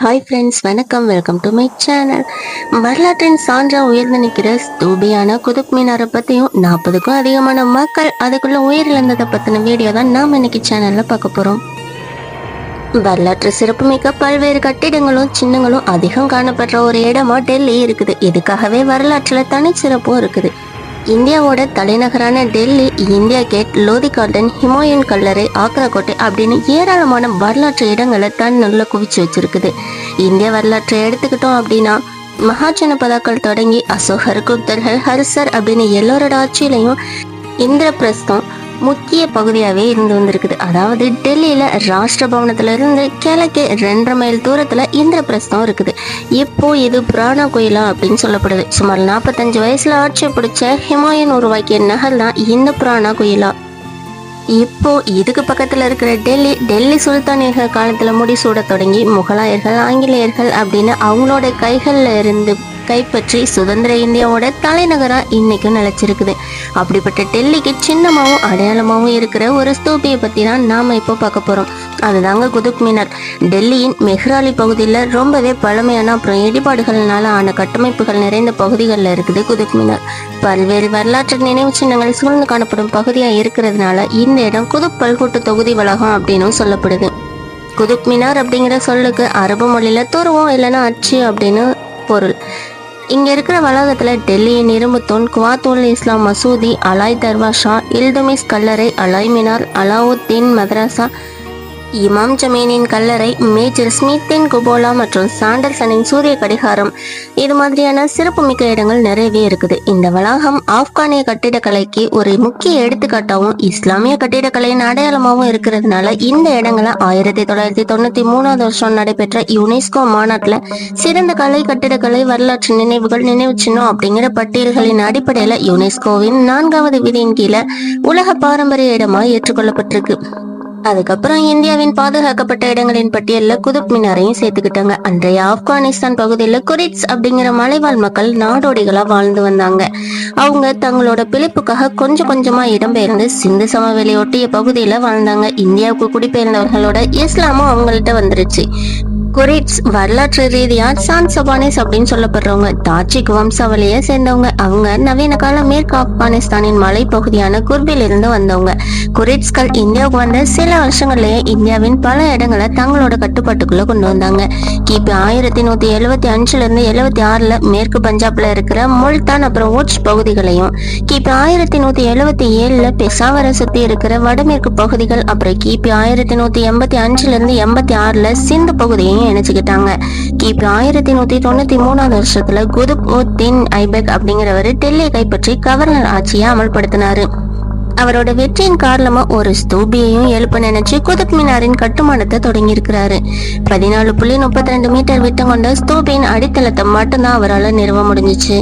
Hi friends வணக்கம். Welcome to my channel வரலாற்றின் சான்றா உயர்ந்து நிற்கிற ஸ்தூபியான குதுப் மீனாரை பற்றியும் நாற்பதுக்கும் அதிகமான மக்கள் அதுக்குள்ளே உயிரிழந்ததை பற்றின வீடியோ தான் நாம் இன்னைக்கு சேனலில் பார்க்க போகிறோம் வரலாற்று சிறப்புமிக்க பல்வேறு கட்டிடங்களும் சின்னங்களும் அதிகம் காணப்படுற ஒரு இடமா டெல்லி இருக்குது. இதுக்காகவே வரலாற்றில் தனிச்சிறப்பும் இருக்குது. இந்தியாவோட தலைநகரான Delhi India gate Lodhi garden Humayun கல்லறை ஆக்ராக்கோட்டை அப்படின்னு ஏராளமான வரலாற்று இடங்களை தன்னுள்ள குவிச்சு வச்சிருக்குது. இந்திய வரலாற்றை எடுத்துக்கிட்டோம் அப்படின்னா மகாஜனபதாக்கள் தொடங்கி அசோகர் குப்தர்கள் ஹரிசர் அப்படின்னு எல்லோரோட ஆட்சியிலையும் இந்திரபிரஸ்தம் முக்கிய பகுதியாகவே இருந்து வந்திருக்குது. அதாவது டெல்லியில் ராஷ்டிர பவனத்துல இருந்து கிழக்கே ரெண்டரை மைல் தூரத்தில் இந்திரபிரஸ்தம் இருக்குது. இப்போ இது புராண கோயிலா அப்படின்னு சொல்லப்படுது. சுமார் நாற்பத்தஞ்சு வயசில் ஆட்சி பிடிச்ச ஹிமாயன் உருவாக்கிய நகர் தான் இந்த புராண கோயிலா. இப்போ இதுக்கு பக்கத்தில் இருக்கிற டெல்லி டெல்லி சுல்தானியர்கள் காலத்தில் முடிசூட தொடங்கி முகலாயர்கள் ஆங்கிலேயர்கள் அப்படின்னு அவங்களோட கைகளில் இருந்து கைப்பற்றி சுதந்திர இந்தியாவோட தலைநகராக இன்னைக்கும் நிலைச்சிருக்குது. அப்படிப்பட்ட டெல்லிக்கு சின்னமாகவும் அடையாளமாகவும் இருக்கிற ஒரு ஸ்தூபியை பற்றி தான் நாம் இப்போ பார்க்க போகிறோம் அதுதாங்க குதுப் மினார். டெல்லியின் மெஹ்ராலி பகுதியில் ரொம்பவே பழமையான அப்புறம் இடிபாடுகள்னால ஆன கட்டமைப்புகள் நிறைந்த பகுதிகளில் இருக்குது குதுப் மினார். பல்வேறு வரலாற்று நினைவு சின்னங்கள் சூழ்ந்து காணப்படும் பகுதியாக இருக்கிறதுனால இந்த இடம் குதுப் பல்கூட்டு தொகுதி வளாகம் அப்படின்னும் சொல்லப்படுது. குதுப் மினார் அப்படிங்கிற சொல்லுக்கு அரபு மொழியில துருவம் இல்லைன்னா அச்சு அப்படின்னு பொருள். இங்க இருக்கிற வளாகத்துல டெல்லியின் இரும்புத்தூண் குவாத்துல் இஸ்லாம் மசூதி அலாய் தர்வாஷா இல்துமிஸ் கல்லறை அலாய் மினார் அலாவுத்தீன் மதராசா இமாம் ஜமீனின் கல்லறை மேஜர் ஸ்மித்தின் குபோலா மற்றும் சாண்டர்சனின் சூரிய கடிகாரம். இது மாதிரியான சிறப்புமிக்க இடங்கள் நிறையவே இருக்குது. இந்த வளாகம் ஆப்கானிய கட்டிடக்கலைக்கு ஒரு முக்கிய எடுத்துக்காட்டாகவும் இஸ்லாமிய கட்டிடக்கலையின் அடையாளமாகவும் இருக்கிறதுனால இந்த இடங்களை ஆயிரத்தி தொள்ளாயிரத்தி தொண்ணூத்தி மூணாவது வருஷம் நடைபெற்ற யுனெஸ்கோ மாநாட்டில் சிறந்த கலை கட்டிடக்கலை வரலாற்று நினைவுகள் நினைவு சின்னம் அப்படிங்கிற பட்டியல்களின் அடிப்படையில் யுனெஸ்கோவின் நான்காவது விதியின் கீழே உலக பாரம்பரிய இடமாக ஏற்றுக்கொள்ளப்பட்டிருக்கு. அதுக்கப்புறம் இந்தியாவின் பாதுகாக்கப்பட்ட இடங்களின் பட்டியலில் குதுப் மினாரையும் சேர்த்துக்கிட்டாங்க. அன்றைய ஆப்கானிஸ்தான் பகுதியில் குரிட்ஸ் அப்படிங்கிற மலைவாழ் மக்கள் நாடோடிகளா வாழ்ந்து வந்தாங்க. அவங்க தங்களோட பிழைப்புக்காக கொஞ்சம் கொஞ்சமா இடம்பெயர்ந்து சிந்து சமவெளி ஒட்டிய பகுதியில வாழ்ந்தாங்க. இந்தியாவுக்கு குடிபெயர்ந்தவர்களோட இஸ்லாமும் அவங்கள்ட்ட வந்துருச்சு. குரிட்ஸ் வரலாற்று ரீதியா சான் சபானிஸ் அப்படின்னு சொல்லப்படுறவங்க தாஜிக் வம்சாவளியை சேர்ந்தவங்க அவங்க நவீன கால மேற்கு ஆப்கானிஸ்தானின் மலைப்பகுதியான குர்பில் இருந்து வந்தவங்க. குரிட்ஸ்கள் இந்தியாவுக்கு வந்த சில வருஷங்கள்லயே இந்தியாவின் பல இடங்களை தங்களோட கட்டுப்பாட்டுக்குள்ள கொண்டு வந்தாங்க. கிபி ஆயிரத்தி நூத்தி எழுபத்தி அஞ்சுல இருந்து எழுபத்தி ஆறுல மேற்கு பஞ்சாப்ல இருக்கிற முல்தான் அப்புறம் உட்ச் பகுதிகளையும் கிபி ஆயிரத்தி நூத்தி எழுபத்தி ஏழுல பெசாவரை சுத்தி இருக்கிற வடமேற்கு பகுதிகள் அப்புறம் கிபி ஆயிரத்தி நூத்தி எண்பத்தி அஞ்சுல இருந்து எண்பத்தி ஆறுல சிந்து பகுதியையும் இணைச்சுக்கிட்டாங்க கிபி ஆயிரத்தி நூத்தி தொண்ணூத்தி மூணாவது வருஷத்துல குதுப் உத்தீன் ஐபக் அப்படிங்கிறவர் டெல்லியை கைப்பற்றி கவர்னர் ஆட்சியை அமல்படுத்தினாரு. அவரோட வெற்றியின் காரணமா ஒரு ஸ்தூபியையும் எழுப்ப நினைச்சு குதுப் மினாரின் கட்டுமானத்தை தொடங்கி இருக்கிறாரு பதினாலு புள்ளி முப்பத்தி ரெண்டு மீட்டர் விட்டம் கொண்ட ஸ்தூபியின் அடித்தளத்தை மட்டும்தான் அவரால் நிறுவ முடிஞ்சிச்சு.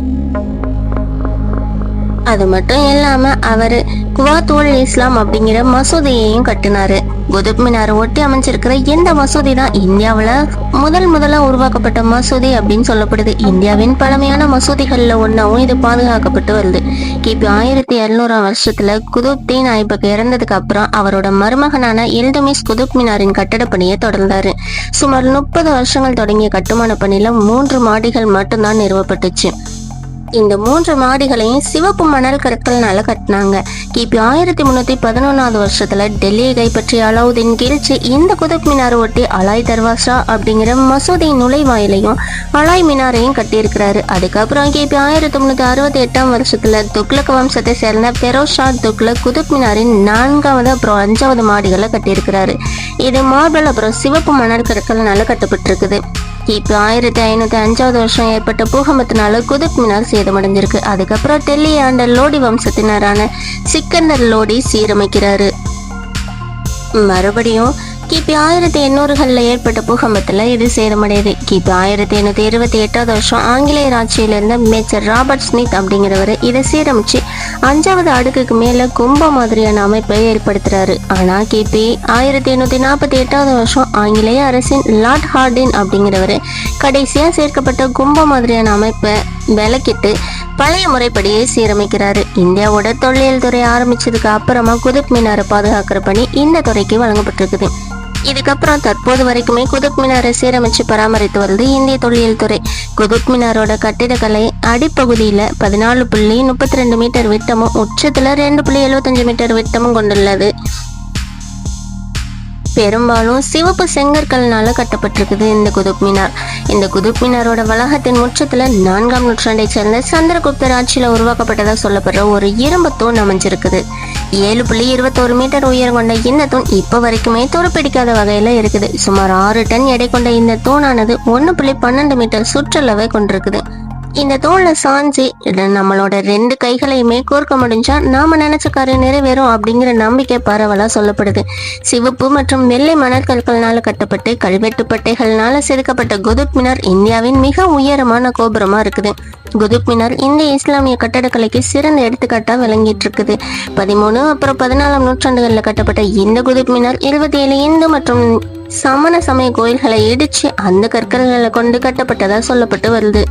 அது மட்டும் இல்லாம அவரு குவாத்துல் இஸ்லாம் அப்படிங்கிற மசூதியையும் கட்டினாரு. குதுப் மினார் ஒட்டி அமைஞ்சிருக்கிற இந்த மசூதி தான் இந்தியாவில் முதல் முதலா உருவாக்கப்பட்ட மசூதி அப்படின்னு சொல்லப்படுது. இந்தியாவின் பழமையான மசூதிகள்ல ஒன்றாவும் இது பாதுகாக்கப்பட்டு வருது. கிபி ஆயிரத்தி எழுநூறாம் வருஷத்துல குதுப் தீன் ஐபக் இறந்ததுக்கு அப்புறம் அவரோட மருமகனான இல்துமிஸ் குதுப் மினாரின் கட்டடப் பணியை தொடர்ந்தாரு. சுமார் முப்பது வருஷங்கள் தொடங்கிய கட்டுமான பணியில மூன்று மாடிகள் மட்டும்தான் நிறுவப்பட்டுச்சு. இந்த மூன்று மாடிகளையும் சிவப்பு மணல் கற்கள்னால கட்டினாங்க. கிபி ஆயிரத்தி முன்னூத்தி பதினொன்னாவது வருஷத்துல டெல்லியை கைப்பற்றிய அலாவுதீன் கில்ச்சி இந்த குதுப் மினார் ஒட்டி அலாய் தர்வாஷா அப்படிங்கிற மசூதியின் நுழைவாயிலையும் அலாய் மினாரையும் கட்டியிருக்கிறாரு. அதுக்கப்புறம் கிபி ஆயிரத்தி முன்னூத்தி அறுபத்தி எட்டாம் வருஷத்துல துக்ளக் வம்சத்தை சேர்ந்த பெரோஷா துக்ளக் குதுப் மினாரின் நான்காவது அப்புறம் அஞ்சாவது மாடிகளை கட்டியிருக்கிறாரு. இது மார்பிள் அப்புறம் சிவப்பு மணல் கற்கள்னால கட்டப்பட்டிருக்குது. கிபி ஆயிரத்தி ஐநூற்றி அஞ்சாவது வருஷம் ஏற்பட்ட பூகம்பத்தினால குதுப் மினார் சேதமடைஞ்சிருக்கு. அதுக்கப்புறம் டெல்லி ஆண்ட லோடி வம்சத்தினரான சிக்கந்தர் லோடி சீரமைக்கிறாரு. மறுபடியும் கிபி ஆயிரத்தி எண்ணூறுகளில் ஏற்பட்ட பூகம்பத்தில் இது சேதமடையுது. கிபி ஆயிரத்தி எண்ணூற்றி இருபத்தி எட்டாவது வருஷம் ஆங்கிலேயர் ஆட்சியில் இருந்த மேஜர் ராபர்ட் ஸ்மித் அப்படிங்கிறவர் இதை சீரமைச்சு அஞ்சாவது அடுக்குக்கு மேலே கும்ப மாதிரியான அமைப்பை ஏற்படுத்துறாரு. ஆனால் கிபி ஆயிரத்தி எண்ணூற்றி நாற்பத்தி எட்டாவது வருஷம் ஆங்கிலேய அரசின் லார்ட் ஹார்டின் அப்படிங்கிறவர் கடைசியாக சேர்க்கப்பட்ட கும்ப மாதிரியான அமைப்பை விலக்கிட்டு பழைய முறைப்படியே சீரமைக்கிறாரு. இந்தியாவோட தொல்லியல் துறை ஆரம்பிச்சதுக்கு அப்புறமா குதுப் மினாரை பாதுகாக்கிற பணி இந்த துறைக்கு வழங்கப்பட்டிருக்குது. இதுக்கப்புறம் தற்போது வரைக்குமே குதுப் மினாரை சீரமைச்சு பராமரித்து வருது இந்திய தொல்லியல் துறை. குதுப் மினாரோட கட்டிடக்கலை அடிப்பகுதியில் பதினாலு புள்ளி முப்பத்தி ரெண்டு மீட்டர் விட்டமும் உச்சத்தில் ரெண்டு புள்ளி எழுபத்தஞ்சு மீட்டர் விட்டமும் கொண்டுள்ளது. பெரும்பாலும் சிவப்பு செங்கற்கள்னால கட்டப்பட்டிருக்குது இந்த குதுப் மினார். இந்த குதுப் மினாரோட வளாகத்தின் முற்றத்தில் நான்காம் நூற்றாண்டை சேர்ந்த சந்திரகுப்தர் ஆட்சியில் உருவாக்கப்பட்டதாக சொல்லப்படுற ஒரு இரும்பு தூண் அமைஞ்சிருக்குது. ஏழு புள்ளி இருபத்தோரு மீட்டர் உயரம் கொண்ட இந்த தூண் இப்போ வரைக்குமே துருப்பிடிக்காத வகையில் இருக்குது. சுமார் ஆறு டன் எடை கொண்ட இந்த தூணானது ஒன்று புள்ளி பன்னெண்டு மீட்டர் சுற்றளவை கொண்டிருக்குது. இந்த தோல்ல சாஞ்சி நம்மளோட ரெண்டு கைகளையுமே கோர்க்க முடிஞ்சா நாம நினைச்ச காரியம் நிறைவேறும் அப்படிங்கிற நம்பிக்கை பரவலா சொல்லப்படுது. சிவப்பு மற்றும் வெள்ளை மணற்கற்கள்னால கட்டப்பட்டு கல்வெட்டு பட்டைகள்னால செதுக்கப்பட்ட குதுப் மினார் இந்தியாவின் மிக உயரமான கோபுரமா இருக்குது. குதுப் மினார் இந்திய இஸ்லாமிய கட்டடக்கலைக்கு சிறந்த எடுத்துக்காட்டா விளங்கிட்டு இருக்குது பதிமூணு அப்புறம் பதினாலாம் நூற்றாண்டுகளில் கட்டப்பட்ட இந்த குதுப் மினார் இருபத்தி ஏழு இந்து மற்றும் சமண சமய கோயில்களை இடிச்சு அந்த கற்கள்களை கொண்டு கட்டப்பட்டதா சொல்லப்பட்டு வருது.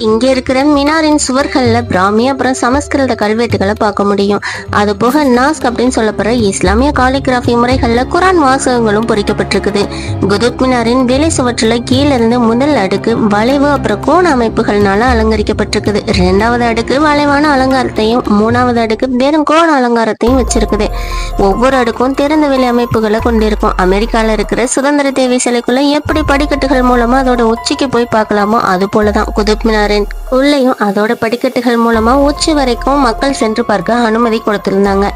இங்க இருக்கிற மினாரின் சுவர்கள்ல பிராமி அப்புறம் சமஸ்கிருத கல்வெட்டுகளை பார்க்க முடியும். அது போக நாஸ்க் அப்படின்னு சொல்லப்படுற இஸ்லாமிய காலிகிராஃபி முறைகள்ல குரான் வாசகங்களும் பொறிக்கப்பட்டிருக்குது. குதுப் மினாரின் வேலை சுவற்றில் கீழே இருந்து முதல் அடுக்கு வளைவு அப்புறம் கோண அமைப்புகள்னால அலங்கரிக்கப்பட்டிருக்குது. ரெண்டாவது அடுக்கு வளைவான அலங்காரத்தையும் மூணாவது அடுக்கு வெறும் கோண அலங்காரத்தையும் வச்சிருக்குது. ஒவ்வொரு அடுக்கும் திறந்த வெளி அமைப்புகளை கொண்டிருக்கும். அமெரிக்கால இருக்கிற சுதந்திர தேவி சிலைக்குள்ள எப்படி படிக்கட்டுகள் மூலமா அதோட உச்சிக்கு போய் பார்க்கலாமோ அது போலதான். குதுப் மினாரின் உள்ளேயும் அதோட படிக்கட்டுகள் மூலமா உச்சி வரைக்கும் மக்கள் சென்று பார்க்க அனுமதி கொடுத்திருந்தாங்க.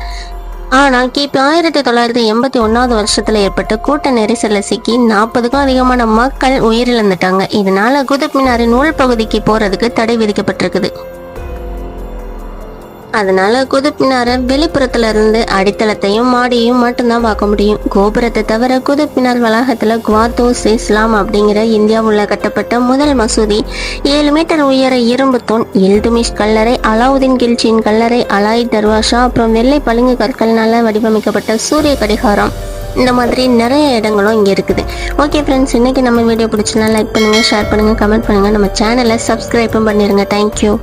ஆனால் கிபி ஆயிரத்தி தொள்ளாயிரத்தி எண்பத்தி ஒன்னாவது வருஷத்துல ஏற்பட்ட கூட்ட நெரிசல்ல சிக்கி நாற்பதுக்கும் அதிகமான மக்கள் உயிரிழந்துட்டாங்க. இதனால குதுப் மினாரின் உள் பகுதிக்கு போறதுக்கு தடை விதிக்கப்பட்டிருக்குது. அதனால குதுப் வெளிப்புறத்துல இருந்து அடித்தளத்தையும் மாடியையும் மட்டும்தான் பார்க்க முடியும். கோபுரத்தை தவிர குதுப்பினார் வளாகத்துல குவாத்தோஸ் இஸ்லாம் அப்படிங்கிற இந்தியாவுல கட்டப்பட்ட முதல் மசூதி ஏழு மீட்டர் உயர இரும்பு தூண் இல்துமிஷ் கல்லறை அலாவுதீன் கில்ச்சியின் கல்லறை அலாய் தர்வாஷா அப்புறம் வெள்ளை பளிங்கு கற்கள்னால வடிவமைக்கப்பட்ட சூரிய கடிகாரம். இந்த மாதிரி நிறைய இடங்களும் இங்கே இருக்குது. ஓகே ஃப்ரெண்ட்ஸ் இன்றைக்கி நம்ம வீடியோ பிடிச்சினா லைக் பண்ணுங்கள் ஷேர் பண்ணுங்கள் கமெண்ட் பண்ணுங்கள் நம்ம சேனலை சப்ஸ்கிரைப்பும் பண்ணிடுங்க தேங்க்யூ